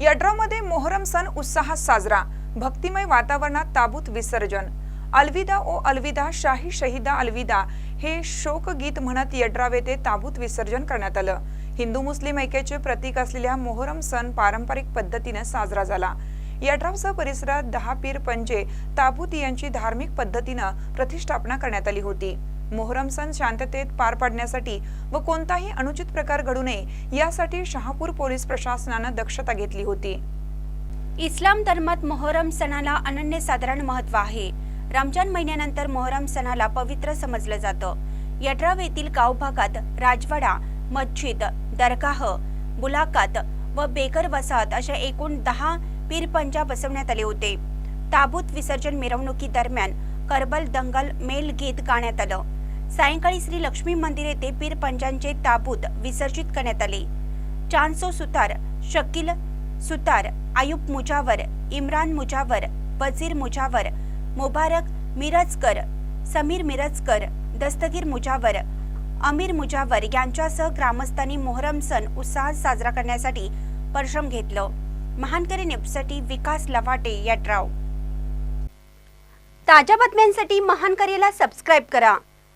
यड्रावमध्ये मोहरम सण उत्साहात साजरा भक्तिमय वातावरणात ताबूत विसर्जन अलविदा ओ अलविदा शाही शहीदा अलविदा हे शोकगीत म्हणत यड्राव येथे ताबूत विसर्जन करण्यात आलं. हिंदू मुस्लिम ऐक्याचे प्रतीक असलेल्या मोहरम सण पारंपरिक पद्धतीने साजरा झाला. यड्रावसह परिसरात दहा पीर पंजे ताबूत यांची धार्मिक पद्धतीनं प्रतिष्ठापना करण्यात आली होती. मोहरम सण शांततेत पार पाडण्यासाठी व कोणताही अनुचित प्रकार घडू नये यासाठी शहापूर पोलीस प्रशासनानं दक्षता घेतली होती. इस्लाम धर्मात मोहरम सणाला अनन्य साधारण महत्त्व आहे. रमजान महिन्यानंतर मोहरम सणाला पवित्र समजलं जातं. यड्राव येथील गाव भागात राजवाडा मस्जिद दरगाह मुलाकात व बेकर वसाहत अशा एकूण दहा पीरपंजा बसवण्यात आले होते. ताबूत विसर्जन मिरवणुकीदरम्यान करबल दंगल मेल गीत गाण्यात आलं. सायंकाळी श्री लक्ष्मी मंदिर येथे पीरपंजांचे ताबूत विसर्जित करण्यात आले. चांदसो सुतार शकील सुतार आयुब मुजावर इम्रान मुजावर वजीर मुजावर मुबारक मिरजकर समीर मिरजकर दस्तगीर मुजावर अमीर मुजावर यांच्यासह ग्रामस्थांनी मोहरम सण उत्साहात साजरा करण्यासाठी परिश्रम घेतलं. महानकरी नेपसाठी विकास लवाटे यड्राव ताज्या बातम्यांसाठी महानकरीला सबस्क्राईब करा.